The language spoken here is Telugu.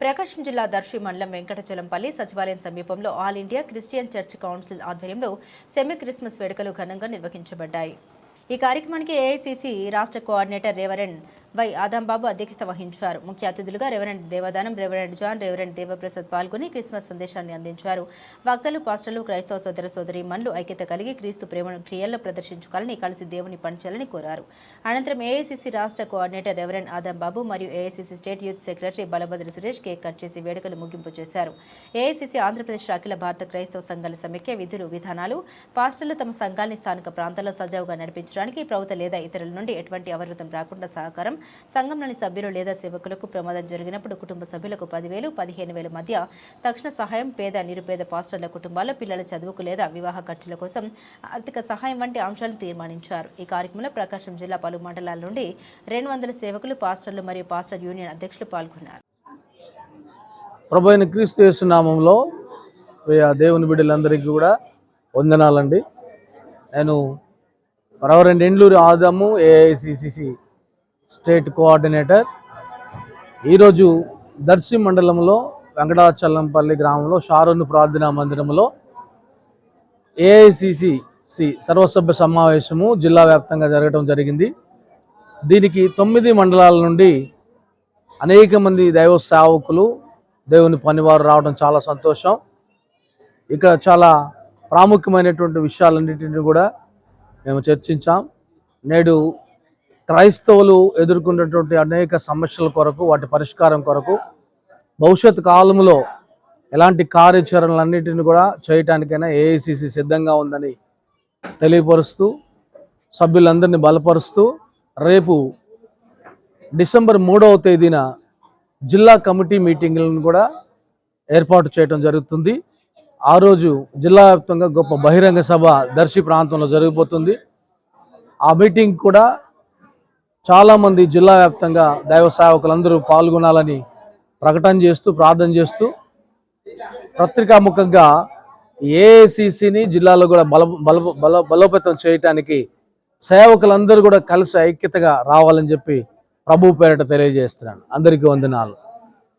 ప్రకాశం జిల్లా దర్శి మండలం వెంకటచలంపల్లి సచివాలయం సమీపంలో all India Christian church council ఆధ్వర్యంలో సెమీ క్రిస్మస్ వేడుకలు ఘనంగా నిర్వహించబడ్డాయి. ఈ కార్యక్రమానికి ఏఐసిసి రాష్ట్ర కోఆర్డినేటర్ రేవరెండ్ వై ఆదాంబాబు అధ్యక్షత వహించారు. ముఖ్య అతిథులుగా reverend Devadanam reverend John reverend Devaprasad పాల్గొని క్రిస్మస్ సందేశాన్ని అందించారు. వక్తలు పాస్టర్లు క్రైస్తవ సోదర సోదరి మన్లు ఐక్యత కలిగి క్రీస్తు ప్రేమను క్రియల్లో ప్రదర్శించుకోవాలని కలిసి దేవుని పనిచేయాలని కోరారు. అనంతరం ఏఐసిసి రాష్ట్ర కోఆర్డినేటర్ రెవరెండ్ ఆదాంబాబు మరియు AICC state youth secretary Balabhadra Suresh cake cut చేసి వేడుకలు ముగింపు చేశారు. ఏఐసిసి ఆంధ్రప్రదేశ్ అఖిల భారత క్రైస్తవ సంఘాల సమైక్య విధులు విధానాలు పాస్టర్లు తమ సంఘాన్ని స్థానిక ప్రాంతాల్లో సజావుగా నడిపించడానికి ప్రభుత్వ లేదా ఇతరుల నుండి ఎటువంటి అవరోధం రాకుండా సహకారం సంఘంలోని సభ్యులు లేదా సేవకులకు ప్రమాదం జరిగినప్పుడు కుటుంబ సభ్యులకు పదివేలు పదిహేను వేల మధ్య తక్షణ సహాయం పేద నిరుపేద పాస్టర్ల కుటుంబాల పిల్లల చదువుకు లేదా వివాహ ఖర్చుల కోసం ఆర్థిక సహాయం వంటి అంశాలను తీర్మానించారు. ఈ కార్యక్రమంలో ప్రకాశం జిల్లా పలు మండలాల నుండి రెండు వందల సేవకులు పాస్టర్లు మరియు పాస్టర్ యూనియన్ అధ్యక్షులు పాల్గొన్నారు. ప్రభు అయిన క్రీస్తు ప్రియ దేవుని బిడ్డలందరికీ కూడా వందనాలండి. నేను reverend Endluri Adamu AICCC state coordinator. ఈరోజు దర్శి మండలంలో వెంకటాచలంపల్లి గ్రామంలో షారోన్ ప్రార్థనా మందిరంలో ఏఐసిసి సర్వసభ్య సమావేశము జిల్లా వ్యాప్తంగా జరగడం జరిగింది. దీనికి తొమ్మిది మండలాల నుండి అనేక మంది దైవ సేవకులు దేవుని పనివారు రావడం చాలా సంతోషం. ఇక్కడ చాలా ప్రాముఖ్యమైనటువంటి విషయాలన్నింటినీ కూడా మేము చర్చించాం. నేడు క్రైస్తవులు ఎదుర్కొన్నటువంటి అనేక సమస్యల కొరకు వాటి పరిష్కారం కొరకు భవిష్యత్ కాలంలో ఎలాంటి కార్యాచరణలన్నింటిని కూడా చేయటానికైనా ఏఐసిసి సిద్ధంగా ఉందని తెలియపరుస్తూ సభ్యులందరినీ బలపరుస్తూ రేపు డిసెంబర్ మూడవ తేదీన జిల్లా కమిటీ మీటింగులను కూడా ఏర్పాటు చేయడం జరుగుతుంది. ఆ రోజు జిల్లా వ్యాప్తంగా గొప్ప బహిరంగ సభ దర్శి ప్రాంతంలో జరిగిపోతుంది. ఆ మీటింగ్ కూడా చాలామంది జిల్లా వ్యాప్తంగా దైవ సేవకులందరూ పాల్గొనాలని ప్రకటన చేస్తూ ప్రార్థన చేస్తూ పత్రికాముఖంగా ఏఐసిసిని జిల్లాలో కూడా బల బల బల బలోపేతం చేయటానికి సేవకులందరూ కూడా కలిసి ఐక్యతగా రావాలని చెప్పి ప్రభు పేరిట తెలియజేస్తున్నాను. అందరికీ వందనాలు.